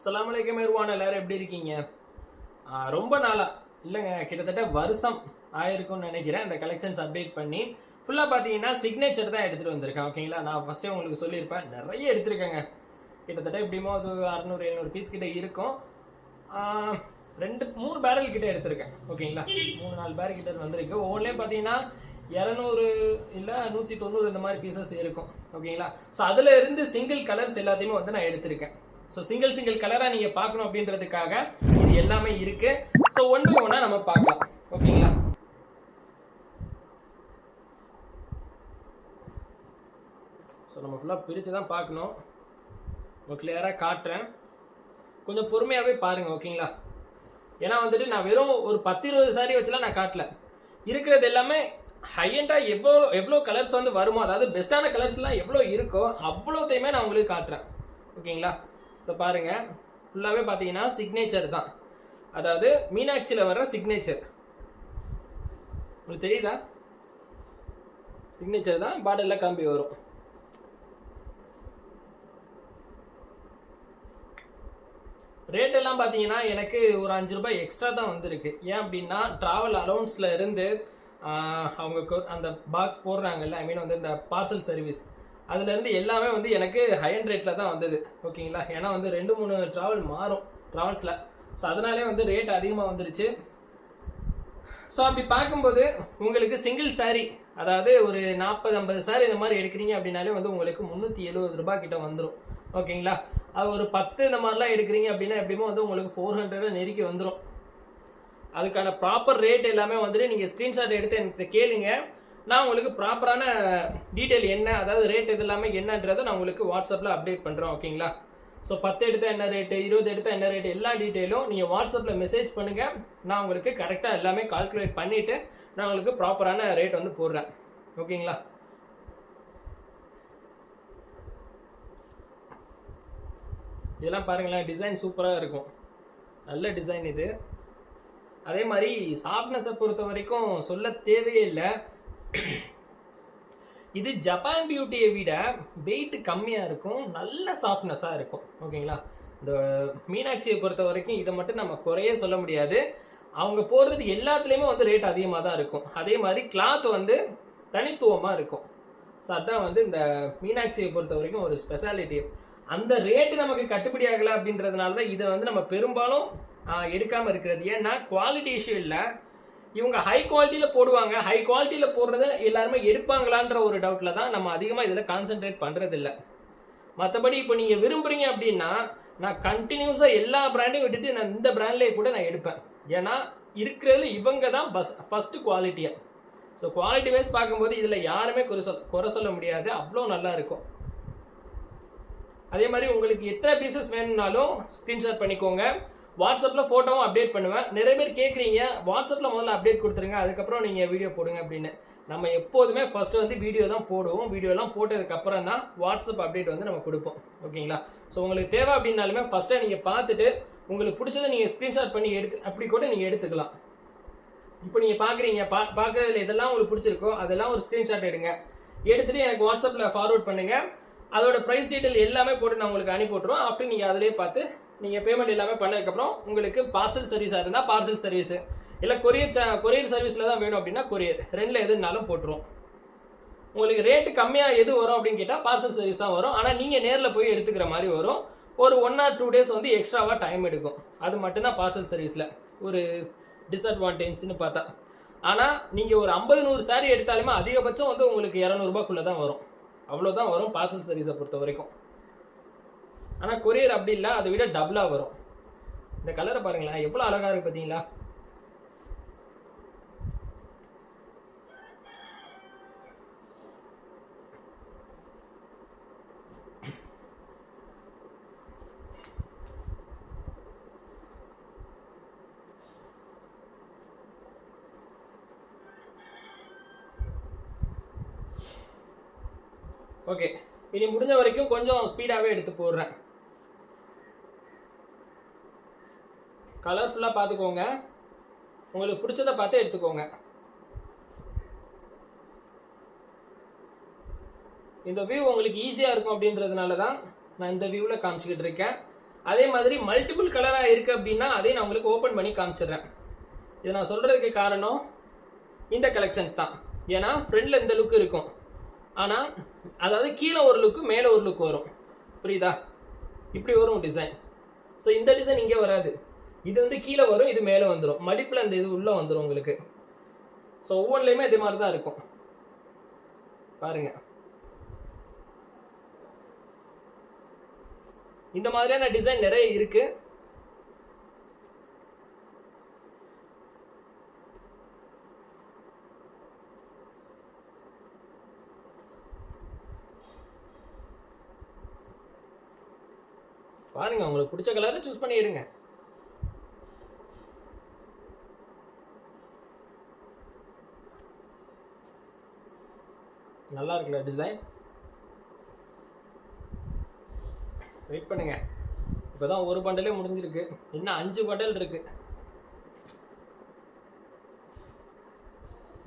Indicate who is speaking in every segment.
Speaker 1: அஸ்ஸலாமு மேருவான எல்லாரும் எப்படி இருக்கீங்க? ரொம்ப நாளா. இல்லைங்க கிட்டத்தட்ட வருஷம் ஆயிருக்கும்னு நினைக்கிறேன். அந்த கலெக்ஷன்ஸ் அப்டேட் பண்ணி ஃபுல்லாக பார்த்தீங்கன்னா சிக்னேச்சர் தான் எடுத்துகிட்டு வந்திருக்கேன். ஓகேங்களா நான் ஃபஸ்ட்டே உங்களுக்கு சொல்லியிருப்பேன். நிறைய எடுத்திருக்கேங்க. கிட்டத்தட்ட எப்படிமோ அது அறநூறு எழுநூறு பீஸ் கிட்ட இருக்கும். ரெண்டு மூணு பேரல் கிட்ட எடுத்திருக்கேன். ஓகேங்களா மூணு நாலு பேரல் கிட்ட வந்திருக்கு. ஒவ்வொன்றிலையும் பார்த்தீங்கன்னா இரநூறு இல்லை நூற்றி தொண்ணூறு இந்த மாதிரி பீசஸ் இருக்கும். ஓகேங்களா ஸோ அதில் இருந்து சிங்கிள் கலர்ஸ் எல்லாத்தையுமே வந்து நான் எடுத்திருக்கேன். ஸோ சிங்கிள் சிங்கிள் கலராக நீங்கள் பார்க்கணும் அப்படின்றதுக்காக இது எல்லாமே இருக்கு. ஸோ ஒன் பை ஒன்னாக நம்ம பார்க்கலாம். ஓகேங்களா ஸோ நம்ம ஃபுல்லாக பிரித்து தான் பார்க்கணும். உங்களுக்கு கிளியராக காட்டுறேன். கொஞ்சம் பொறுமையாகவே பாருங்கள் ஓகேங்களா ஏன்னா வந்துட்டு நான் வெறும் ஒரு பத்து இருபது சாரி வச்சுலாம் நான் காட்டல. இருக்கிறது எல்லாமே ஹையண்டாக எவ்வளோ எவ்வளோ கலர்ஸ் வந்து வருமோ அதாவது பெஸ்ட்டான கலர்ஸ்லாம் எவ்வளோ இருக்கோ அவ்வளோத்தையுமே நான் உங்களுக்கு காட்டுறேன். ஓகேங்களா இப்போ பாருங்கள் ஃபுல்லாகவே பார்த்தீங்கன்னா சிக்னேச்சர் தான். அதாவது மீனாட்சியில் வர்ற சிக்னேச்சர் உங்களுக்கு தெரியுதா? சிக்னேச்சர் தான் பாட்டிலில் கம்பி வரும். ரேட் எல்லாம் பார்த்தீங்கன்னா எனக்கு ஒரு அஞ்சு ரூபாய் எக்ஸ்ட்ரா தான் வந்திருக்கு. ஏன் அப்படின்னா ட்ராவல் அலௌன்ஸில் இருந்து அவங்க அந்த பாக்ஸ் போடுறாங்கல்ல ஐ மீன் வந்து இந்த பார்சல் சர்வீஸ் அதுலேருந்து எல்லாமே வந்து எனக்கு ஹையன் ரேட்டில் தான் வந்தது ஓகேங்களா? ஏன்னா வந்து ரெண்டு மூணு ட்ராவல் மாறும் ட்ராவல்ஸில் ஸோ அதனாலே வந்து ரேட் அதிகமாக வந்துருச்சு. ஸோ அப்படி பார்க்கும்போது உங்களுக்கு சிங்கிள் saree அதாவது ஒரு நாற்பது ஐம்பது சாரி இந்த மாதிரி எடுக்கிறீங்க அப்படின்னாலே வந்து உங்களுக்கு முந்நூற்றி எழுபது ரூபாய் கிட்ட வந்துடும் ஓகேங்களா? அது ஒரு பத்து இந்த மாதிரிலாம் எடுக்கிறீங்க அப்படின்னா எப்படியுமே வந்து உங்களுக்கு ஃபோர் ஹண்ட்ரட் நெருக்கி வந்துடும் அதுக்கான ப்ராப்பர் ரேட் எல்லாமே வந்துட்டு நீங்கள் ஸ்க்ரீன்ஷாட் எடுத்து எனக்கு கேளுங்க. நான் உங்களுக்கு ப்ராப்பரான டீட்டெயில் என்ன அதாவது ரேட் இது எல்லாமே என்னன்றதை நான் உங்களுக்கு வாட்ஸ்அப்பில் அப்டேட் பண்ணுறோம் ஓகேங்களா ஸோ பத்து எடுத்தால் என்ன ரேட்டு இருபது எடுத்தால் என்ன ரேட்டு எல்லா டீட்டெயிலும் நீங்கள் வாட்ஸ்அப்பில் மெசேஜ் பண்ணுங்கள் நான் உங்களுக்கு கரெக்டாக எல்லாமே கால்குலேட் பண்ணிவிட்டு நான் உங்களுக்கு ப்ராப்பரான ரேட் வந்து போடுறேன் ஓகேங்களா இதெல்லாம் பாருங்களேன் டிசைன் சூப்பராக இருக்கும். நல்ல டிசைன் இது. அதே மாதிரி சாஃப்ட்னஸை பொறுத்த வரைக்கும் சொல்ல தேவையே இல்லை. இது ஜப்பான் பியூட்டியை விட வெயிட் கம்மியாக இருக்கும் நல்ல சாஃப்ட்னஸாக இருக்கும். ஓகேங்களா இந்த மீனாட்சியை பொறுத்த வரைக்கும் இதை மட்டும் நம்ம குறைய சொல்ல முடியாது. அவங்க போடுறது எல்லாத்துலேயுமே வந்து ரேட் அதிகமாக தான் இருக்கும். அதே மாதிரி கிளாத் வந்து தனித்துவமாக இருக்கும். ஸோ அதான் வந்து இந்த மீனாட்சியை பொறுத்த வரைக்கும் ஒரு ஸ்பெஷாலிட்டி அந்த ரேட்டு நமக்கு கட்டுப்படி ஆகலை அப்படின்றதுனால தான் இதை வந்து நம்ம பெரும்பாலும் எடுக்காமல் இருக்கிறது. ஏன்னா குவாலிட்டி இஷ்யூ இல்லை. இவங்க ஹை குவாலிட்டியில் போடுவாங்க. ஹை குவாலிட்டியில் போடுறத எல்லாருமே எடுப்பாங்களான்ற ஒரு டவுட்டில் தான் நம்ம அதிகமாக இதில் கான்சென்ட்ரேட் பண்ணுறதில்ல மற்றபடி இப்போ நீங்கள் விரும்புகிறீங்க அப்படின்னா நான் கண்டினியூஸாக எல்லா பிராண்டையும் விட்டுட்டு நான் இந்த பிராண்ட்லேயே கூட நான் எடுப்பேன். ஏன்னா இருக்கிறதுல இவங்க தான் பஸ் ஃபஸ்ட்டு குவாலிட்டியாக ஸோ குவாலிட்டி வைஸ் பார்க்கும்போது இதில் யாருமே குறை சொல் குறை சொல்ல முடியாது. அவ்வளோ நல்லா இருக்கும். அதே மாதிரி உங்களுக்கு எத்தனை பீசஸ் வேணும்னாலும் ஸ்க்ரீன்ஷாட் பண்ணிக்கோங்க. வாட்ஸ்அப்பில் ஃபோட்டோவும் அப்டேட் பண்ணுவேன். நிறைய பேர் கேட்குறீங்க வாட்ஸ்அப்பில் முதல்ல அப்டேட் கொடுத்துருங்க அதுக்கப்புறம் நீங்கள் வீடியோ போடுங்க அப்படின்னு. நம்ம எப்போதுமே ஃபஸ்ட்டு வந்து வீடியோ தான் போடுவோம். வீடியோலாம் போட்டதுக்கப்புறம் தான் வாட்ஸ்அப் அப்டேட் வந்து நம்ம கொடுப்போம். ஓகேங்களா? ஸோ உங்களுக்கு தேவை அப்படின்னாலுமே ஃபஸ்ட்டாக நீங்கள் பார்த்துட்டு உங்களுக்கு பிடிச்சதை நீங்கள் ஸ்க்ரீன்ஷாட் பண்ணி எடுத்து அப்படி கூட நீங்கள் எடுத்துக்கலாம். இப்போ நீங்கள் பார்க்குறீங்க பா பார்க்குறதுல எதெல்லாம் உங்களுக்கு பிடிச்சிருக்கோ அதெல்லாம் ஒரு ஸ்க்ரீன்ஷாட் எடுங்க. எடுத்துகிட்டு எனக்கு வாட்ஸ்அப்பில் ஃபார்வர்ட் பண்ணுங்கள் அதோட ப்ரைஸ் டீட்டெயில் எல்லாமே போட்டு நான் உங்களுக்கு அனுப்பி விட்ருவோம் ஆஃப்டர் நீங்கள் அதிலே பார்த்து நீங்கள் பேமெண்ட் எல்லாமே பண்ணதுக்கப்புறம் உங்களுக்கு பார்சல் சர்வீஸாக இருந்தால் பார்சல் சர்வீஸு இல்லை கொரியர் ச கொரியர் சர்வீஸில் தான் வேணும் அப்படின்னா கொரியர் ரெண்டில் எதுனாலும் போட்டுருவோம் உங்களுக்கு ரேட்டு கம்மியாக எது வரும் அப்படின்னு கேட்டால் பார்சல் சர்வீஸ் தான் வரும். ஆனால் நீங்கள் நேரில் போய் எடுத்துக்கிற மாதிரி வரும். ஒரு ஒன் ஆர் டூ டேஸ் வந்து எக்ஸ்ட்ராவாக டைம் எடுக்கும். அது மட்டும்தான் பார்சல் சர்வீஸில் ஒரு டிஸ்அட்வான்டேஜ்னு பார்த்தா. ஆனால் நீங்கள் ஒரு ஐம்பது நூறு சாரீ எடுத்தாலுமே அதிகபட்சம் வந்து உங்களுக்கு இரநூறுபாக்குள்ளே தான் வரும். அவ்வளோதான் வரும் பார்சல் சர்வீஸை பொறுத்த வரைக்கும் ஆனால் கொரியர் அப்படி இல்லை அதை விட டபுளாக வரும். இந்த கலரை பாருங்களேன் எவ்வளோ அழகாக இருக்குது பார்த்தீங்களா? ஓகே இனி முடிஞ்ச வரைக்கும் கொஞ்சம் ஸ்பீடாகவே எடுத்து போடுறேன். கலர்ஃபுல்லாக பார்த்துக்கோங்க உங்களுக்கு பிடிச்சதை பார்த்து எடுத்துக்கோங்க. இந்த வியூ உங்களுக்கு ஈஸியாக இருக்கும் அப்படின்றதுனால தான் நான் இந்த வியூவில் காமிச்சிக்கிட்டு இருக்கேன். அதே மாதிரி மல்டிபிள் கலராக இருக்குது அப்படின்னா அதையும் நான் உங்களுக்கு ஓப்பன் பண்ணி காமிச்சிடுறேன். இதை நான் சொல்கிறதுக்கு காரணம் இந்த கலெக்ஷன்ஸ் தான். ஏன்னா ஃப்ரண்டில் இந்த லுக் இருக்கும். ஆனால் அதாவது கீழே ஒரு லுக்கு மேலே ஒரு லுக் வரும். புரியுதா? இப்படி வரும் டிசைன் ஸோ இந்த டிசைன் இங்கே வராது. இது வந்து கீழே வரும் இது மேலே வந்துடும் மடிப்பில் அந்த இது உள்ளே வந்துடும் உங்களுக்கு. ஸோ ஒவ்வொன்றுலையுமே இதே மாதிரி தான் இருக்கும். பாருங்க. இந்த மாதிரியான டிசைன் நிறைய இருக்கு. பாருங்க உங்களுக்கு பிடிச்ச கலரை சூஸ் பண்ணிடுங்க. நல்லா இருக்குல்ல டிசைன் வெயிட் பண்ணுங்க. இப்போதான் ஒரு பண்டலே முடிஞ்சிருக்கு. இன்னும் அஞ்சு பண்டல் இருக்கு.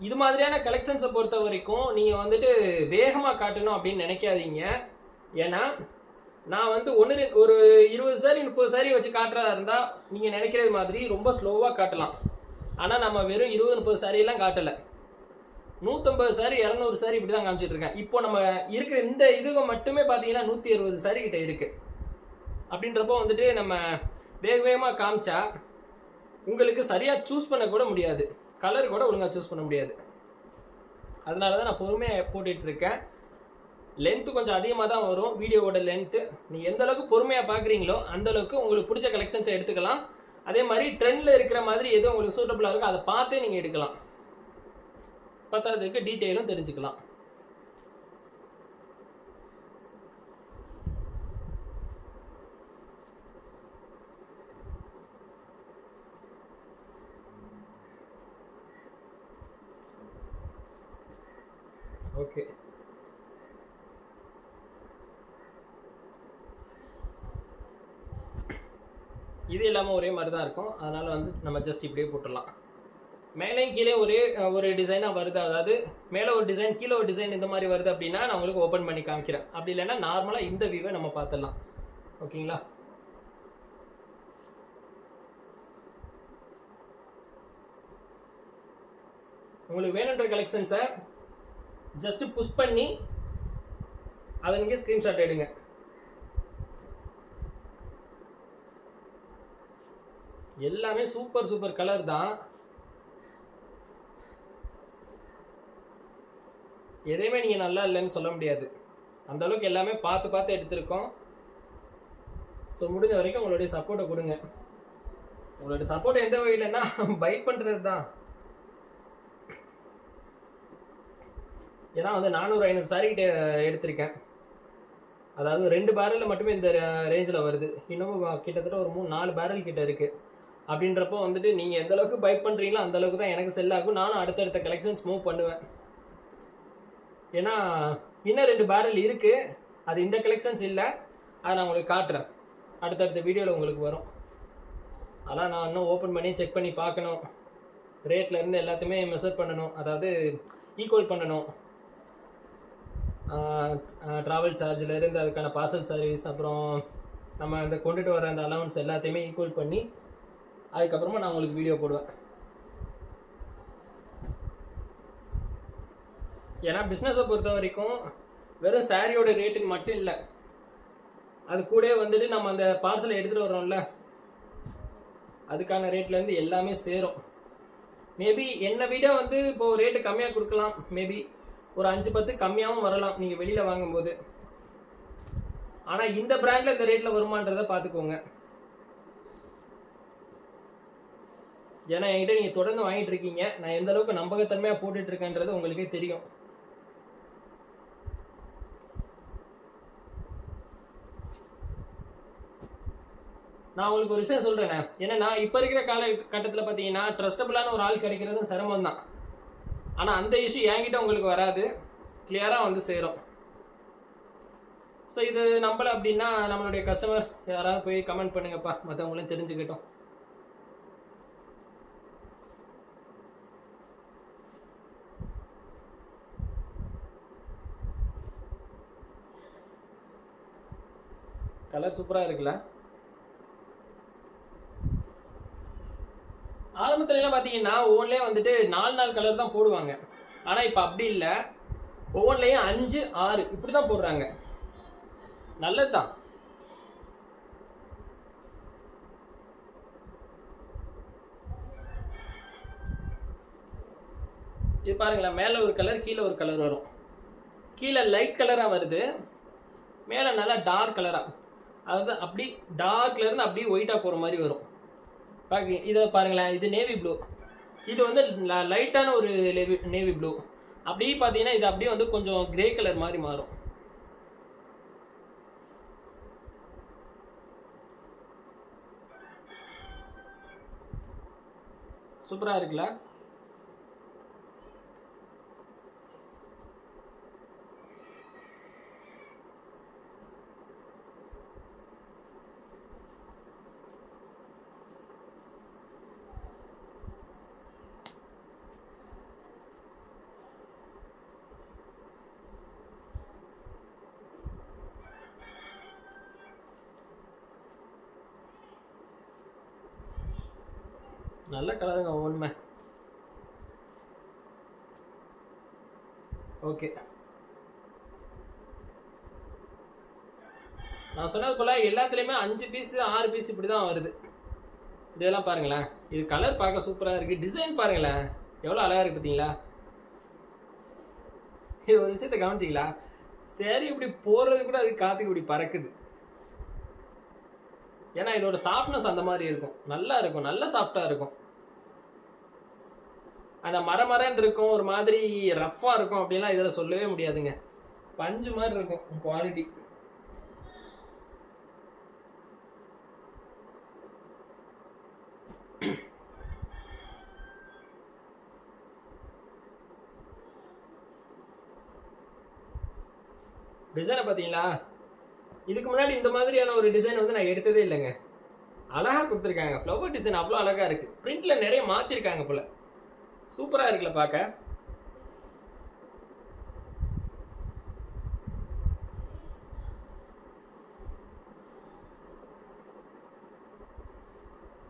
Speaker 1: இது மாதிரியான கலெக்ஷன்ஸை பொறுத்த வரைக்கும் நீங்கள் வந்துட்டு வேகமாக காட்டணும் அப்படின்னு நினைக்காதீங்க. ஏன்னா நான் வந்து ஒன்று ஒரு இருபது சாரி முப்பது சாரி வச்சு காட்டுறதா இருந்தால் நீங்கள் நினைக்கிறது மாதிரி ரொம்ப ஸ்லோவாக காட்டலாம். ஆனால் நம்ம வெறும் இருபது முப்பது சாரியெல்லாம் காட்டலை. நூற்றம்பது சாரி இரநூறு சாரி இப்படி தான் காமிச்சிட்டு இருக்கேன். இப்போ நம்ம இருக்கிற இந்த இதுவை மட்டுமே பார்த்தீங்கன்னா நூற்றி அறுபது சாரி கிட்ட இருக்கு. அப்படின்றப்போ வந்துட்டு நம்ம வேக வேகமாக காமிச்சா உங்களுக்கு சரியாக சூஸ் பண்ண கூட முடியாது. கலர் கூட ஒழுங்காக சூஸ் பண்ண முடியாது. அதனால தான் நான் பொறுமையாக போட்டுட்டு இருக்கேன். லென்த்து கொஞ்சம் அதிகமாக தான் வரும் வீடியோவோட லென்த்து நீங்கள் எந்த அளவுக்கு பொறுமையாக பார்க்குறீங்களோ அந்த அளவுக்கு உங்களுக்கு பிடிச்ச கலெக்ஷன்ஸை எடுத்துக்கலாம். அதே மாதிரி ட்ரெண்டில் இருக்கிற மாதிரி எது உங்களுக்கு சூட்டபுளாக இருக்கோ அதை பார்த்தே நீங்கள் எடுக்கலாம். பத்தாவதுக்கு டீட்டெயிலும் தெரிஞ்சுக்கலாம். ஓகே. இது இல்லாமல் ஒரே மாதிரி தான் இருக்கும். அதனால் வந்து நம்ம ஜஸ்ட் இப்படியே போட்டுடலாம். மேலே கீழே ஒரு ஒரு டிசைனாக வருது. அதாவது மேலே ஒரு டிசைன் கீழே ஒரு டிசைன் இந்த மாதிரி வருது அப்படின்னா நான் உங்களுக்கு ஓப்பன் பண்ணி காமிக்கிறேன். அப்படி இல்லைன்னா நார்மலாக இந்த வியூவை நம்ம பார்த்துடலாம். ஓகேங்களா? உங்களுக்கு வேணுன்ற கலெக்ஷன்ஸை ஜஸ்ட் புஷ் பண்ணி அதை நீங்கள் ஸ்க்ரீன்ஷாட் எடுங்க. எல்லாமே சூப்பர் சூப்பர் கலர் தான். எதையுமே நீங்கள் நல்லா இல்லைன்னு சொல்ல முடியாது. அந்த அளவுக்கு எல்லாமே பார்த்து பார்த்து எடுத்திருக்கோம். ஸோ முடிஞ்ச வரைக்கும் உங்களுடைய சப்போர்ட்டை கொடுங்க. உங்களுடைய சப்போர்ட் எந்த வகையிலன்னா பைட் பண்ணுறது தான் ஏன்னா வந்து நானூறு ஐநூறு சாரி கிட்ட எடுத்திருக்கேன். அதாவது ரெண்டு பேரலில் மட்டுமே இந்த ரேஞ்சில் வருது. இன்னமும் கிட்டத்தட்ட ஒரு மூணு நாலு பேரல் கிட்ட இருக்குது அப்படின்றப்போ வந்துட்டு நீங்கள் எந்த அளவுக்கு பைக் பண்ணுறீங்களோ அந்த அளவுக்கு தான் எனக்கு செல் ஆகும். நானும் அடுத்தடுத்த கலெக்ஷன்ஸ் மூவ் பண்ணுவேன். ஏன்னா இன்னும் ரெண்டு பேரல் இருக்கு. அது இந்த கலெக்ஷன்ஸ் இல்லை. அதை நான் உங்களுக்கு காட்டுறேன். அடுத்தடுத்த வீடியோவில் உங்களுக்கு வரும். ஆனால் நான் இன்னும் ஓப்பன் பண்ணி செக் பண்ணி பார்க்கணும். ரேட்லேருந்து எல்லாத்தையுமே மெசர் பண்ணணும். அதாவது ஈக்குவல் பண்ணணும். ட்ராவல் சார்ஜில் இருந்து அதுக்கான பார்சல் சர்வீஸ் அப்புறம் நம்ம இந்த கொண்டுட்டு வர அந்த அலவன்ஸ் எல்லாத்தையுமே ஈக்குவல் பண்ணி அதுக்கப்புறமா நான் உங்களுக்கு வீடியோ போடுவேன். ஏன்னா பிஸ்னஸை பொறுத்த வரைக்கும் வெறும் சாரியோட ரேட்டுக்கு மட்டும் இல்லை. அது கூட வந்துட்டு நம்ம அந்த பார்சலை எடுத்துகிட்டு வரோம்ல அதுக்கான ரேட்லேருந்து எல்லாமே சேரும். மேபி என்னை விட வந்து இப்போது ரேட்டு கம்மியாக கொடுக்கலாம். மேபி ஒரு அஞ்சு பத்து கம்மியாகவும் வரலாம் நீங்கள் வெளியில் வாங்கும்போது. ஆனால் இந்த பிராண்டில் இந்த ரேட்டில் வருமானன்றதை பார்த்துக்கோங்க. ஏன்னா என்கிட்ட நீங்கள் தொடர்ந்து வாங்கிட்டு இருக்கீங்க. நான் எந்த அளவுக்கு நம்பகத்தன்மையாக போட்டுட்டு இருக்கேன்றது உங்களுக்கே தெரியும். நான் உங்களுக்கு ஒரு விஷயம் சொல்கிறேன் ஏன்னா இப்போ இருக்கிற கால கட்டத்தில் பார்த்தீங்கன்னா ட்ரஸ்டபுளான ஒரு ஆள் கிடைக்கிறதும் சிரமம் தான் ஆனால் அந்த இஷ்யூ என்கிட்ட உங்களுக்கு வராது. கிளியராக வந்து சேரும். ஸோ இது நம்பலை அப்படின்னா நம்மளுடைய கஸ்டமர்ஸ் யாராவது போய் கமெண்ட் பண்ணுங்கப்பா. மற்றவங்களும் தெரிஞ்சுக்கிட்டோம். கலர் சூப்பராக இருக்குல்ல? ஆரம்பத்துல எல்லாம் பாத்தீங்கன்னா ஒவ்வொன்றிலே வந்துட்டு நாலு நாலு கலர் தான் போடுவாங்க. ஆனால் இப்போ அப்படி இல்லை. ஒவ்வொன்றிலையும் அஞ்சு ஆறு இப்படி தான் போடுறாங்க. நல்லதுதான். இது பாருங்களேன் மேலே ஒரு கலர் கீழே ஒரு கலர் வரும். கீழே லைட் கலராக வருது. மேலே நல்லா டார்க் கலராக அதாவது அப்படி டார்க்லேருந்து அப்படியே ஒயிட்டாக போகிற மாதிரி வரும். பாக்கி இதை பாருங்களேன். இது நேவி ப்ளூ இது வந்து லைட்டான ஒரு நேவி நேவி ப்ளூ அப்படியே பார்த்தீங்கன்னா இது அப்படியே வந்து கொஞ்சம் கிரே கலர் மாதிரி மாறும். சூப்பராக இருக்குல்ல நல்ல கலருங்க உண்மை ஓகே நான் சொன்னது போல எல்லாத்துலேயுமே அஞ்சு பீஸ் ஆறு பீஸ் இப்படி தான் வருது. இதெல்லாம் பாருங்களேன். இது கலர் பார்க்க சூப்பராக இருக்குது டிசைன் பாருங்களேன். எவ்வளோ அழகாக இருக்குது பார்த்தீங்களா இது ஒரு விஷயத்தை கவனிச்சிங்களா? சரி இப்படி போடுறது கூட அது காற்றுக்கு இப்படி பறக்குது. ஏன்னா இதோட சாஃப்ட்னஸ் அந்த மாதிரி இருக்கும். நல்லா இருக்கும். நல்ல சாஃப்டாக இருக்கும். அந்த மரமரன்னு இருக்கும் ஒரு மாதிரி ரஃப்பாக இருக்கும் அப்படின்லாம் இதில் சொல்லவே முடியாதுங்க. பஞ்சு மாதிரி இருக்கும். குவாலிட்டி டிசைனை பார்த்தீங்களா? இதுக்கு முன்னாடி இந்த மாதிரியான ஒரு டிசைன் வந்து நான் எடுத்ததே இல்லைங்க. அழகாக கொடுத்துருக்காங்க. ஃப்ளவர் டிசைன் அவ்வளோ அழகாக இருக்குது பிரிண்ட்ல நிறைய மாற்றிருக்காங்க போல். சூப்பராக இருக்குல்ல பார்க்க.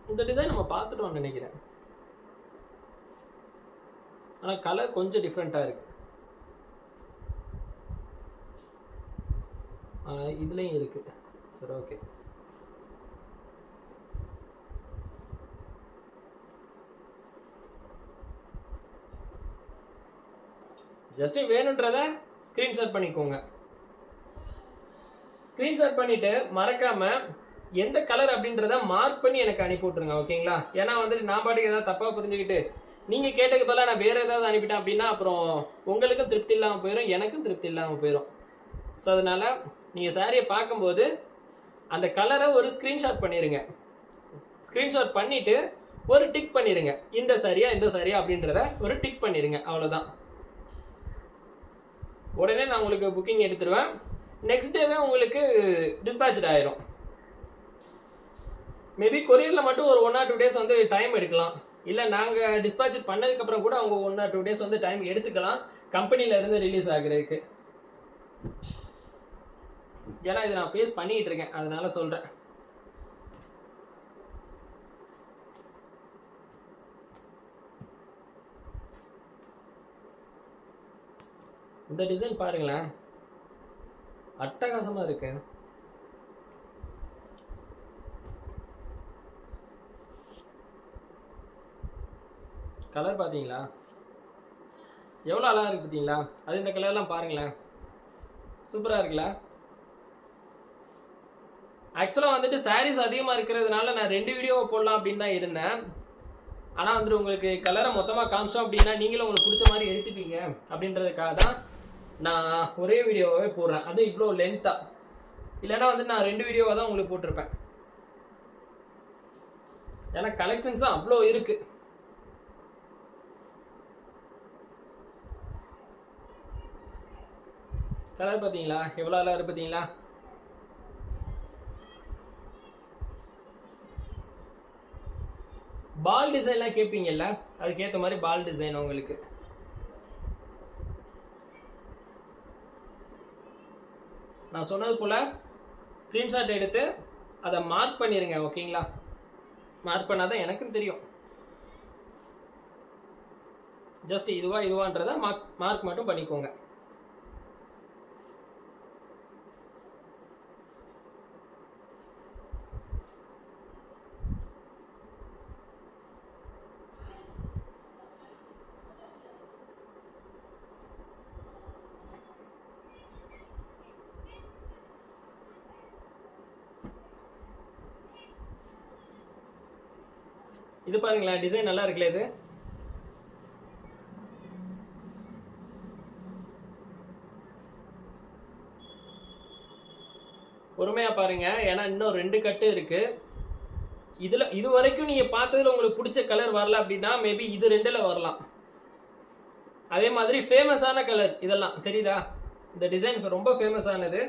Speaker 1: இந்த டிசைன் நம்ம பார்த்துட்டோம்னு நினைக்கிறேன். ஆனால் கலர் கொஞ்சம் டிஃப்ரெண்ட்டாக இருக்குது ஆ, இதுலயும் இருக்குது சரி ஓகே ஜஸ்ட் வேணுன்றத ஸ்க்ரீன்ஷாட் பண்ணிக்கோங்க. ஸ்க்ரீன்ஷாட் பண்ணிட்டு மறக்காம எந்த கலர் அப்படின்றத மார்க் பண்ணி எனக்கு அனுப்பி விட்ருங்க ஓகேங்களா ஏன்னா வந்துட்டு நான் பாட்டுக்கு ஏதாவது தப்பா புரிஞ்சுக்கிட்டு நீங்க கேட்டதுக்கு பதிலாக நான் வேற ஏதாவது அனுப்பிட்டேன் அப்படின்னா அப்புறம் உங்களுக்கும் திருப்தி இல்லாமல் போயிடும் எனக்கும் திருப்தி இல்லாமல் போயிடும் ஸோ அதனால நீங்கள் சாரியை பார்க்கும்போது அந்த கலரை ஒரு ஸ்க்ரீன்ஷாட் பண்ணிடுங்க ஸ்க்ரீன்ஷாட் பண்ணிவிட்டு ஒரு டிக் பண்ணிடுங்க இந்த சரியா இந்த சரியா அப்படின்றத ஒரு டிக் பண்ணிடுங்க அவ்வளோதான் உடனே நான் உங்களுக்கு புக்கிங் எடுத்துருவேன். நெக்ஸ்ட் டேவே உங்களுக்கு டிஸ்பேச்சட் ஆயிரும். மேபி கொரியரில் மட்டும் ஒரு ஒன் ஆர் டூ டேஸ் வந்து டைம் எடுக்கலாம். இல்லை நாங்கள் டிஸ்பேச் பண்ணதுக்கப்புறம் கூட அவங்க ஒன் ஆர் டூ டேஸ் வந்து டைம் எடுத்துக்கலாம். கம்பெனியிலேருந்து ரிலீஸ் ஆகுறதுக்கு. ஏன்னா இதை நான் ஃபேஸ் பண்ணிட்டு இருக்கேன். அதனால சொல்கிறேன் இந்த டிசைன் பாருங்களேன். அட்டகாசமாக இருக்கு. கலர் பார்த்தீங்களா? எவ்வளோ அழகாக இருக்கு பார்த்தீங்களா? அது இந்த கலர்லாம் பாருங்களேன். சூப்பராக இருக்குல்ல? ஆக்சுவலாக வந்துட்டு சாரீஸ் அதிகமாக இருக்கிறதுனால நான் ரெண்டு வீடியோ போடலாம் அப்படின்னு தான் இருந்தேன். ஆனால் வந்துட்டு உங்களுக்கு கலரை மொத்தமாக காமிச்சோம் அப்படின்னா நீங்களும் உங்களுக்கு பிடிச்ச மாதிரி எடுத்துப்பீங்க அப்படின்றதுக்காக தான் நான் ஒரே வீடியோவே போடுறேன். அதுவும் இவ்வளோ லென்த்தாக இல்லைன்னா வந்து நான் ரெண்டு வீடியோவாக தான் உங்களுக்கு போட்டிருப்பேன். ஏன்னா கலெக்ஷன்ஸும் அவ்வளோ இருக்குது கலர் பார்த்தீங்களா? எவ்வளோ அழகா பார்த்தீங்களா? பால் டிசைன்லாம் கேட்பீங்கல்ல அதுக்கேற்ற மாதிரி பால் டிசைன் உங்களுக்கு. நான் சொன்னது போல் ஸ்க்ரீன்ஷாட் எடுத்து அதை மார்க் பண்ணிடுங்க ஓகேங்களா? மார்க் பண்ணால் தான் எனக்கும் தெரியும். ஜஸ்ட் இதுவாக இதுவான்றதை மார்க் மார்க் மட்டும் பண்ணிக்கோங்க. இது பாருங்களேன் டிசைன் நல்லா இருக்குல்ல இது? பொறுமையா பாருங்க ஏன்னா இன்னும் ரெண்டு கட்டு இருக்கு. இதுல இது வரைக்கும் நீங்க பார்த்ததுல உங்களுக்கு பிடிச்ச கலர் வரல அப்படின்னா மேபி இது ரெண்டுல வரலாம். அதே மாதிரி ஃபேமஸான கலர் இதெல்லாம் தெரியுதா? இந்த டிசைன் ரொம்ப ஃபேமஸ் ஆனது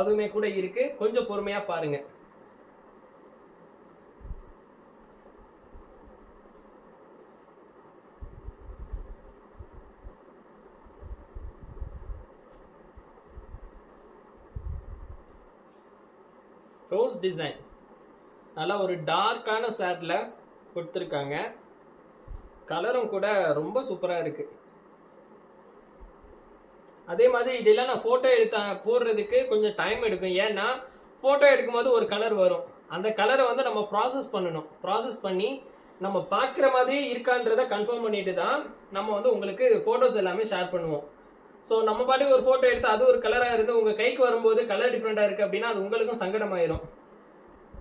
Speaker 1: அதுவுமே கூட இருக்கு. கொஞ்சம் பொறுமையா பாருங்க. Rose design. நல்லா ஒரு டார்க்கான சேட்டில் கொடுத்துருக்காங்க. கலரும் கூட ரொம்ப சூப்பராக இருக்குது அதே மாதிரி இதெல்லாம் நான் ஃபோட்டோ எடுத்த போடுறதுக்கு கொஞ்சம் டைம் எடுக்கும். ஏன்னா ஃபோட்டோ எடுக்கும்போது ஒரு கலர் வரும். அந்த கலரை வந்து நம்ம ப்ராசஸ் பண்ணணும். ப்ராசஸ் பண்ணி நம்ம பார்க்குற மாதிரி இருக்கான்றதை கன்ஃபார்ம் பண்ணிட்டு தான் நம்ம வந்து உங்களுக்கு ஃபோட்டோஸ் எல்லாமே ஷேர் பண்ணுவோம். ஸோ நம்ம பாட்டுக்கு ஒரு ஃபோட்டோ எடுத்து அது ஒரு கலராக இருந்து உங்கள் கைக்கு வரும்போது கலர் டிஃப்ரெண்ட்டாக இருக்குது அப்படின்னா அது உங்களுக்கும் சங்கடமாயிரும்.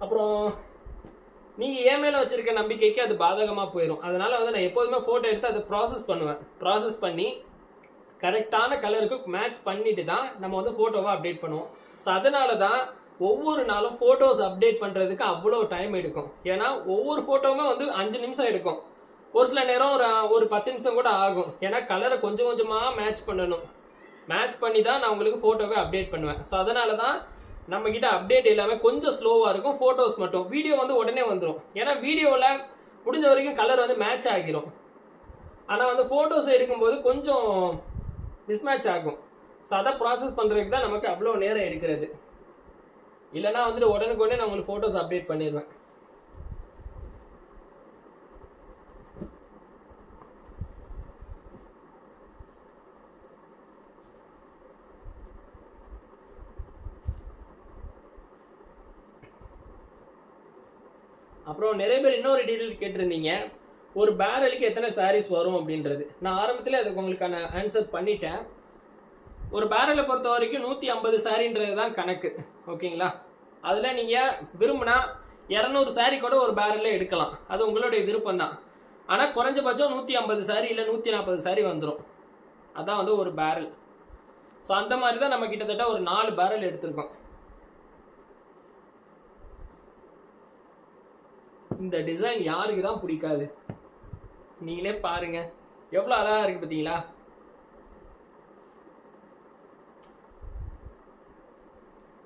Speaker 1: அப்புறம் நீங்கள் ஏன் மேலே வச்சுருக்க நம்பிக்கைக்கு அது பாதகமாக போயிடும் அதனால் வந்து நான் எப்போதுமே ஃபோட்டோ எடுத்து அதை ப்ராசஸ் பண்ணுவேன். ப்ராசஸ் பண்ணி கரெக்டான கலருக்கு மேட்ச் பண்ணிட்டு தான் நம்ம வந்து ஃபோட்டோவை அப்டேட் பண்ணுவோம். ஸோ அதனால தான் ஒவ்வொரு நாளும் ஃபோட்டோஸ் அப்டேட் பண்ணுறதுக்கு அவ்வளோ டைம் எடுக்கும். ஏன்னா ஒவ்வொரு ஃபோட்டோவுமே வந்து அஞ்சு நிமிஷம் எடுக்கும். ஒரு சில நேரம் ஒரு ஒரு பத்து நிமிஷம் கூட ஆகும். ஏன்னா கலரை கொஞ்சம் கொஞ்சமாக மேட்ச் பண்ணணும். மேட்ச் பண்ணி தான் நான் உங்களுக்கு ஃபோட்டோவை அப்டேட் பண்ணுவேன். ஸோ அதனால தான் நம்மக்கிட்ட அப்டேட் எல்லாமே கொஞ்சம் ஸ்லோவாக இருக்கும். ஃபோட்டோஸ் மட்டும். வீடியோ வந்து உடனே வந்துடும் ஏன்னா வீடியோவில் முடிஞ்ச வரைக்கும் கலர் வந்து மேட்ச் ஆகிரும். ஆனால் வந்து ஃபோட்டோஸ் எடுக்கும்போது கொஞ்சம் மிஸ்மேட்ச் ஆகும். ஸோ அதை ப்ராசஸ் பண்ணுறதுக்கு தான் நமக்கு அவ்வளோ நேரம் எடுக்கிறது. இல்லைனா வந்துட்டு உடனுக்குடனே நான் உங்களுக்கு ஃபோட்டோஸ் அப்டேட் பண்ணிடுவேன். அப்புறம் நிறைய பேர் இன்னொரு டீட்டெயில் கேட்டிருந்தீங்க. ஒரு பேரலுக்கு எத்தனை சாரீஸ் வரும் அப்படின்றது. நான் ஆரம்பத்தில் அதுக்கு உங்களுக்கான ஆன்சர் பண்ணிட்டேன். ஒரு பேரலை பொறுத்த வரைக்கும் நூற்றி ஐம்பது சாரின்றது தான் கணக்கு. ஓகேங்களா? அதில் நீங்கள் விரும்பினா இரநூறு சாரீ கூட ஒரு பேரலில் எடுக்கலாம். அது உங்களுடைய விருப்பம் தான். ஆனால் குறைஞ்சபட்சம் நூற்றி ஐம்பது சாரி இல்லை நூற்றி நாற்பது சாரி வந்துடும் அதான் வந்து ஒரு பேரல் ஸோ அந்த மாதிரி தான் நம்ம கிட்டத்தட்ட ஒரு நாலு பேரல் எடுத்திருக்கோம். இந்த டிசைன் யாருக்கு தான் பிடிக்காது? நீங்களே பாருங்க. எவ்வளோ அழகா இருக்கு பார்த்தீங்களா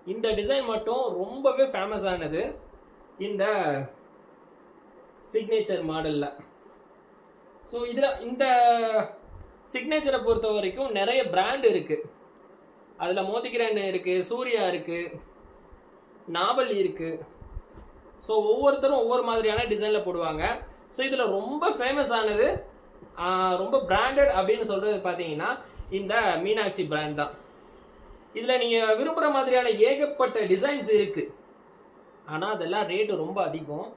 Speaker 1: இந்த டிசைன் மட்டும் ரொம்பவே ஃபேமஸ் ஆனது இந்த சிக்னேச்சர் மாடலில் ஸோ இதில் இந்த சிக்னேச்சரை பொறுத்த வரைக்கும் நிறைய பிராண்ட் இருக்குது அதில் மோதிகிரன் இருக்குது சூர்யா இருக்குது நாவல் இருக்குது ஸோ ஒவ்வொருத்தரும் ஒவ்வொரு மாதிரியான டிசைனில் போடுவாங்க. ஸோ இதில் ரொம்ப ஃபேமஸ் ஆனது ரொம்ப பிராண்டட் அப்படின்னு சொல்கிறது பார்த்தீங்கன்னா இந்த மீனாட்சி பிராண்ட் தான். இதில் நீங்கள் விரும்புகிற மாதிரியான ஏகப்பட்ட டிசைன்ஸ் இருக்குது ஆனால் அதெல்லாம் ரேட்டு ரொம்ப அதிகம்.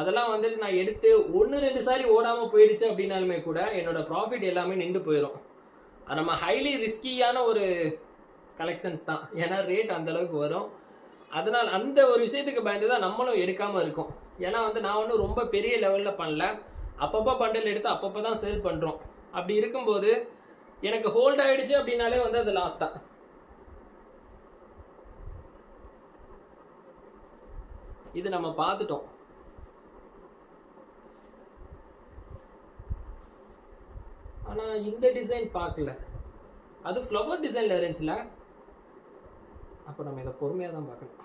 Speaker 1: அதெல்லாம் வந்துட்டு நான் எடுத்து ஒன்று ரெண்டு சாரி ஓடாமல் போயிடுச்சு அப்படின்னாலுமே கூட என்னோட ப்ராஃபிட் எல்லாமே நின்று போயிடும் அது நம்ம ஹைலி ரிஸ்கியான ஒரு கலெக்ஷன்ஸ் தான். ஏன்னா ரேட் அந்தளவுக்கு வரும். அதனால் அந்த ஒரு விஷயத்துக்கு பயந்து தான் நம்மளும் எடுக்காமல் இருக்கோம். ஏன்னா வந்து நான் ஒன்றும் ரொம்ப பெரிய லெவலில் பண்ணல. அப்பப்போ பண்டல் எடுத்து அப்பப்போ தான் சேல் பண்ணுறோம் அப்படி இருக்கும்போது எனக்கு ஹோல்ட் ஆகிடுச்சு அப்படின்னாலே வந்து அது லாஸ் தான். இது நம்ம பார்த்துட்டோம். ஆனால் இந்த டிசைன் பார்க்கல. அது ஃப்ளவர் டிசைனில் இருந்துச்சுல. அப்போ நம்ம இதை பொறுமையாக தான் பார்க்கணும்.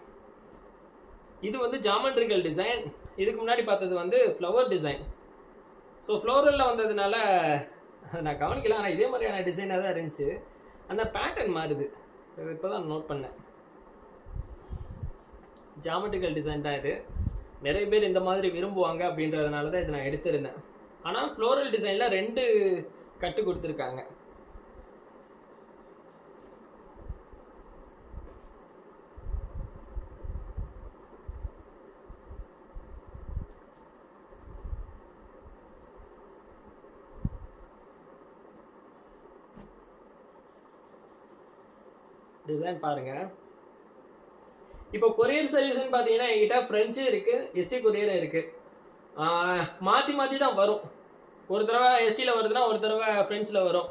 Speaker 1: இது வந்து ஜாமெண்ட்ரிக்கல் டிசைன் இதுக்கு முன்னாடி பார்த்தது வந்து ஃப்ளவர் டிசைன் ஸோ ஃப்ளோரலில் வந்ததுனால அதை நான் கவனிக்கல ஆனால் இதே மாதிரியான டிசைனாக தான் இருந்துச்சு. அந்த பேட்டர்ன் மாறுது. ஸோ இப்போ தான் நோட் பண்ணேன். ஜாமெட்ரிக்கல் டிசைன் தான் இது. நிறைய பேர் இந்த மாதிரி விரும்புவாங்க அப்படின்றதுனால தான் இதை நான் எடுத்திருந்தேன். ஆனால் ஃப்ளோரல் டிசைனில் ரெண்டு கட்டு கொடுத்துருக்காங்க. டிசைன் பாருங்க. இப்போ கொரியர் சர்வீஸ்னு பார்த்தீங்கன்னா என்கிட்ட ஃப்ரெஞ்சு இருக்கு எஸ்டி கொரியரும் இருக்கு. மாற்றி மாற்றி தான் வரும். ஒரு தடவை எஸ்டியில் வருதுன்னா ஒரு தடவை ஃப்ரெண்ட்ஸில் வரும்.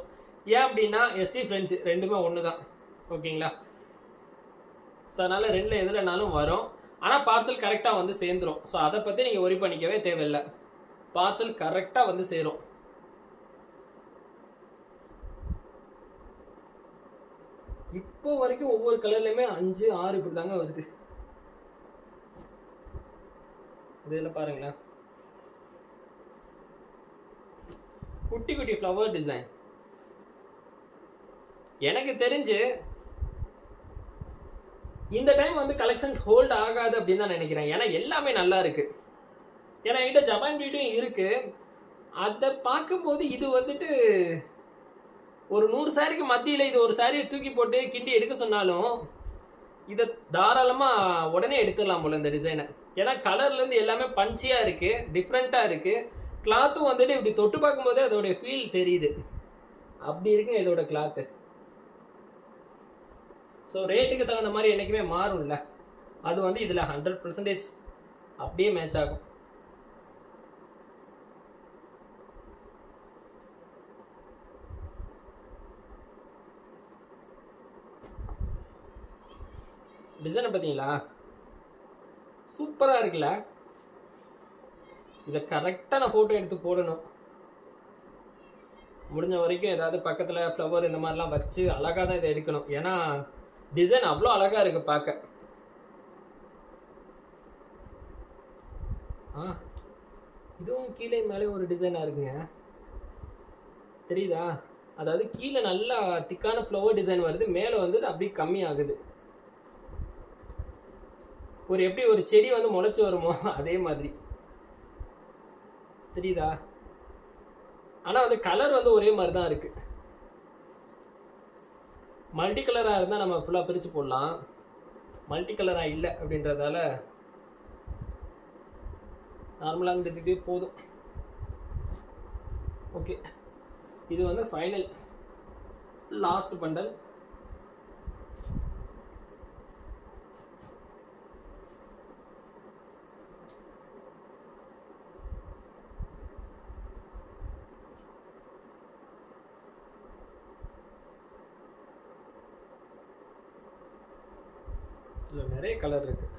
Speaker 1: ஏன் அப்படின்னா எஸ்டி ஃப்ரெஞ்சு ரெண்டுமே ஒன்று தான் ஓகேங்களா? ஸோ அதனால் ரெண்டில் எதுலனாலும் வரும். ஆனால் பார்சல் கரெக்டாக வந்து சேர்ந்துரும். ஸோ அதை பற்றி நீங்கள் ஒரி பண்ணிக்கவே தேவையில்லை. பார்சல் கரெக்டாக வந்து சேரும். இப்போ வரைக்கும் ஒவ்வொரு கலர்லையுமே அஞ்சு ஆறு இப்படி தாங்க வருது இதில் பாருங்களேன். குட்டி குட்டி ஃப்ளவர் டிசைன் எனக்கு தெரிஞ்சு இந்த டைம் வந்து கலெக்ஷன்ஸ் ஹோல்ட் ஆகாது அப்படின்னு தான் நினைக்கிறேன். ஏன்னா எல்லாமே நல்லா இருக்கு. ஏன்னா என்கிட்ட ஜப்பான் பியூட்டியும் இருக்கு. அதை பார்க்கும்போது இது வந்துட்டு ஒரு நூறு சாரிக்கு மத்தியில் இது ஒரு சாரியை தூக்கி போட்டு கிண்டி எடுக்க சொன்னாலும் இதை தாராளமாக உடனே எடுத்துடலாம் போல இந்த டிசைனை ஏன்னா கலர்லேருந்து எல்லாமே பஞ்சியாக இருக்குது டிஃப்ரெண்ட்டாக இருக்குது கிளாத்தும் வந்துட்டு இப்படி தொட்டு பார்க்கும்போதே அதோடைய ஃபீல் தெரியுது. அப்படி இருக்குங்க இதோட கிளாத்து ஸோ ரேட்டுக்கு தகுந்த மாதிரி என்றைக்குமே மாறும்ல. அது வந்து இதில் ஹண்ட்ரட் பர்சன்டேஜ் அப்படியே மேட்ச் ஆகும். டிசைனை பார்த்தீங்களா? சூப்பராக இருக்குல்ல? இதை கரெக்டாக நான் ஃபோட்டோ எடுத்து போடணும். முடிஞ்ச வரைக்கும் ஏதாவது பக்கத்தில் ஃப்ளவர் இந்த மாதிரிலாம் வச்சு அழகாக தான் இதை எடுக்கணும். ஏன்னா டிசைன் அவ்வளோ அழகாக இருக்குது பார்க்க. ஆ இதுவும் கீழே மேலே ஒரு டிசைனாக இருக்குங்க. தெரியுதா? அதாவது கீழே நல்லா திக்கான ஃப்ளவர் டிசைன் வருது மேலே வந்து அப்படியே கம்மி ஆகுது ஒரு எப்படி ஒரு செடி வந்து முளைச்சு வருமோ அதே மாதிரி. தெரியுதா? ஆனால் வந்து கலர் வந்து ஒரே மாதிரி தான் இருக்கு. மல்டி கலராக இருந்தால் நம்ம ஃபுல்லாக பிரித்து போடலாம். மல்டி கலராக இல்லை அப்படின்றதால நார்மலாக இந்த இதுவே போதும். ஓகே இது வந்து ஃபைனல் லாஸ்ட் பண்டல் நிறைய கலர் இருக்குது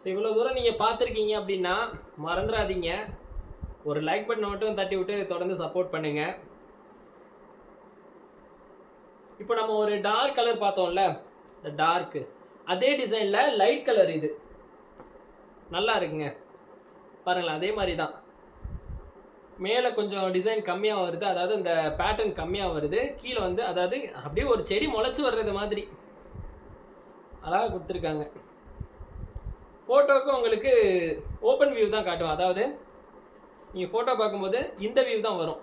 Speaker 1: ஸோ இவ்வளோ தூரம் நீங்கள் பார்த்துருக்கீங்க அப்படின்னா மறந்துடாதீங்க ஒரு லைக் பட்டனை மட்டும் தட்டி விட்டு தொடர்ந்து சப்போர்ட் பண்ணுங்கள் இப்போ நம்ம ஒரு டார்க் கலர் பார்த்தோம்ல இந்த டார்க்கு அதே டிசைனில் லைட் கலர் இது. நல்லா இருக்குங்க. பாருங்களேன் அதே மாதிரி தான் மேலே கொஞ்சம் டிசைன் கம்மியாக வருது. அதாவது இந்த பேட்டர்ன் கம்மியாக வருது. கீழே வந்து அதாவது அப்படியே ஒரு செடி முளைச்சி வர்றது மாதிரி. அழகாக கொடுத்துருக்காங்க. ஃபோட்டோவுக்கு உங்களுக்கு ஓப்பன் வியூ தான் காட்டும். அதாவது நீங்கள் ஃபோட்டோ பார்க்கும்போது இந்த வியூ தான் வரும்.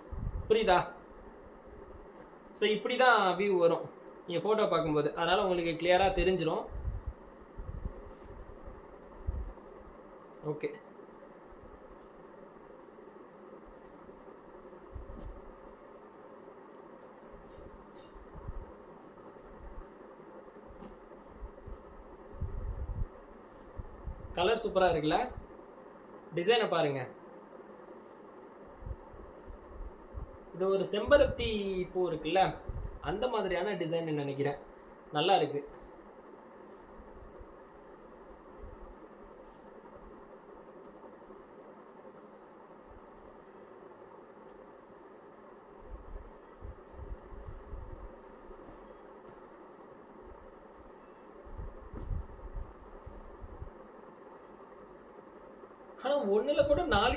Speaker 1: புரியுதா? ஸோ இப்படி தான் வியூ வரும். நீங்கள் ஃபோட்டோ பார்க்கும்போது. அதனால் உங்களுக்கு கிளியராக தெரிஞ்சிடும் ஓகே கலர் சூப்பராக இருக்குல்ல? டிசைனை பாருங்க. இது ஒரு செம்பருத்தி பூ இருக்குல்ல? அந்த மாதிரியான டிசைன் நினைக்கிறேன். நல்லா இருக்கு.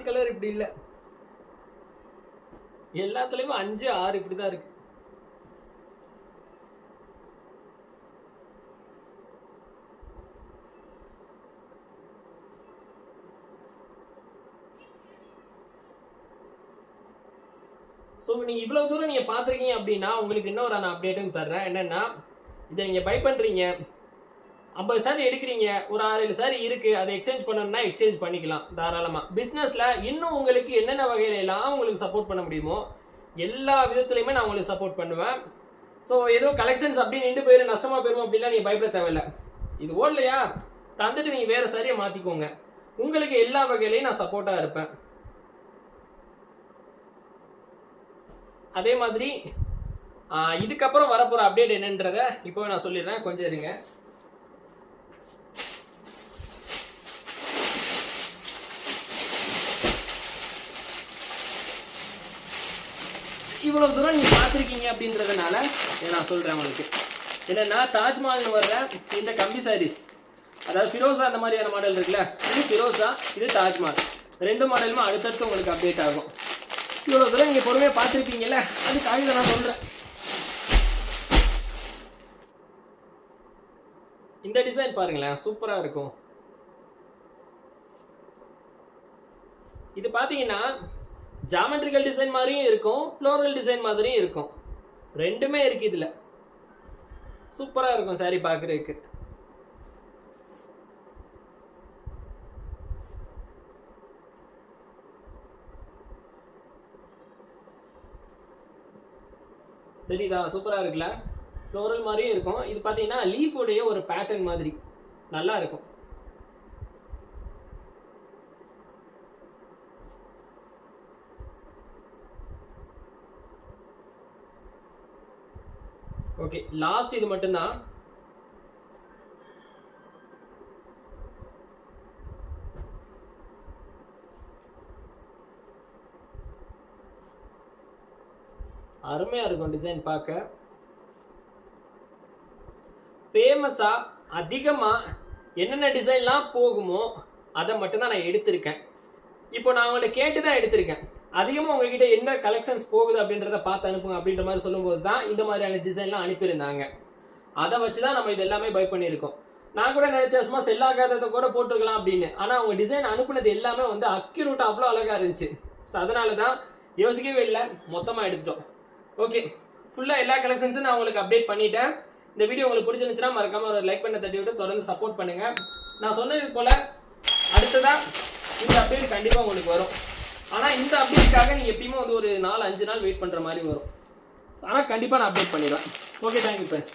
Speaker 1: கூட கலர் இப்படி இல்லை. எல்லாத்துலயுமே அஞ்சு ஆறு இப்படிதான் இருக்கு. ஸோ நீங்கள் இவ்வளோ தூரம் நீங்கள் பார்த்துருக்கீங்க அப்படின்னா உங்களுக்கு இன்னொரு நான் அப்டேட்டும் தர்றேன். என்னென்னா இதை நீங்கள் பை பண்ணுறீங்க ஐம்பது சாரி எடுக்கிறீங்க ஒரு ஆறு ஏழு சாரி இருக்குது அதை எக்ஸ்சேஞ்ச் பண்ணணும்னா எக்ஸ்சேஞ்ச் பண்ணிக்கலாம் தாராளமாக பிஸ்னஸில் இன்னும் உங்களுக்கு என்னென்ன வகையில எல்லாம் உங்களுக்கு சப்போர்ட் பண்ண முடியுமோ எல்லா விதத்துலையுமே நான் உங்களுக்கு சப்போர்ட் பண்ணுவேன். ஸோ ஏதோ கலெக்ஷன்ஸ் அப்படி நின்று போயிடும் நஷ்டமாக போயிடும் அப்படிலாம் நீங்கள் பயப்பட தேவையில்ல. இது ஓடலையா தந்துட்டு நீங்கள் வேறு சாரியை மாற்றிக்கோங்க உங்களுக்கு எல்லா வகையிலையும் நான் சப்போர்ட்டாக இருப்பேன். அதே மாதிரி இதுக்கப்புறம் வரப்போகிற அப்டேட் என்னன்றதை இப்போ நான் சொல்லிடுறேன். கொஞ்சம் இருங்க. இவ்வளவு தூரம் நீங்க பார்த்துருக்கீங்க அப்படின்றதுனால இதை நான் சொல்றேன் உங்களுக்கு. என்னன்னா தாஜ்மஹால்னு வர்ற இந்த கம்பி சாரீஸ் அதாவது ஃபிரோசா அந்த மாதிரியான மாடல் இருக்குல்ல இது ஃபிரோசா இது தாஜ்மஹால். ரெண்டு மாடலுமே அடுத்தடுத்து உங்களுக்கு அப்டேட் ஆகும். இவ்வளோ தூரம் நீங்கள் பொறுமையாக பார்த்துருப்பீங்கல்ல அதுக்காக இதை நான் சொல்கிறேன் இந்த டிசைன் பாருங்களேன் சூப்பராக இருக்கும். இது பார்த்தீங்கன்னா ஜாமெட்ரிக்கல் டிசைன் மாதிரியும் இருக்கும் ஃப்ளோரல் டிசைன் மாதிரியும் இருக்கும். ரெண்டுமே இருக்கு இதில். சூப்பராக இருக்கும் சாரி பார்க்குறதுக்கு. சரிதா சூப்பராக இருக்குல்ல? ஃப்ளோரல் மாதிரியும் இருக்கும். இது பார்த்தீங்கன்னா லீஃபோடைய ஒரு பேட்டர்ன் மாதிரி. நல்லா இருக்கும். ஓகே லாஸ்ட் இது மட்டும்தான். அருமையா இருக்கும் டிசைன் பார்க்க. ஃபேமஸா அதிகமா என்னென்ன டிசைன்லாம் போகுமோ அதை மட்டும் தான் நான் எடுத்திருக்கேன். இப்போ நான் உங்கள்ட்ட கேட்டு தான் எடுத்திருக்கேன். அதிகமாக உங்ககிட்ட என்ன கலெக்ஷன்ஸ் போகுது அப்படின்றத பார்த்து அனுப்புங்க அப்படின்ற மாதிரி சொல்லும்போது தான் இந்த மாதிரியான டிசைன்லாம் அனுப்பியிருந்தாங்க. அதை வச்சு தான் நம்ம இது எல்லாமே பை பண்ணியிருக்கோம். நான் கூட நினைச்சேன் சும்மா செல்லாகாததை கூட போட்டிருக்கலாம் அப்படின்னு. ஆனால் அவங்க டிசைன் அனுப்புனது எல்லாமே வந்து அக்யூரூட்டாக அவ்வளோ அழகாக இருந்துச்சு. ஸோ அதனால தான் யோசிக்கவே இல்லை. மொத்தமாக எடுத்துட்டோம். ஓகே ஃபுல்லாக எல்லா கலெக்ஷன்ஸும் நான் உங்களுக்கு அப்டேட் பண்ணிட்டேன். இந்த வீடியோ உங்களுக்கு பிடிச்சிருந்துச்சுன்னா மறக்காமல் ஒரு லைக் பண்ண தட்டி விட்டு தொடர்ந்து சப்போர்ட் பண்ணுங்கள் நான் சொன்னது போல் அடுத்ததாக இந்த அப்டேட் கண்டிப்பாக உங்களுக்கு வரும். ஆனால் இந்த அப்டேட்டுக்காக நீங்கள் எப்பயுமே வந்து ஒரு நாலு அஞ்சு நாள் வெயிட் பண்ணுற மாதிரி வரும். ஆனால் கண்டிப்பாக நான் அப்டேட் பண்ணிடுவேன் ஓகே தேங்க்யூ ஃப்ரெண்ட்ஸ்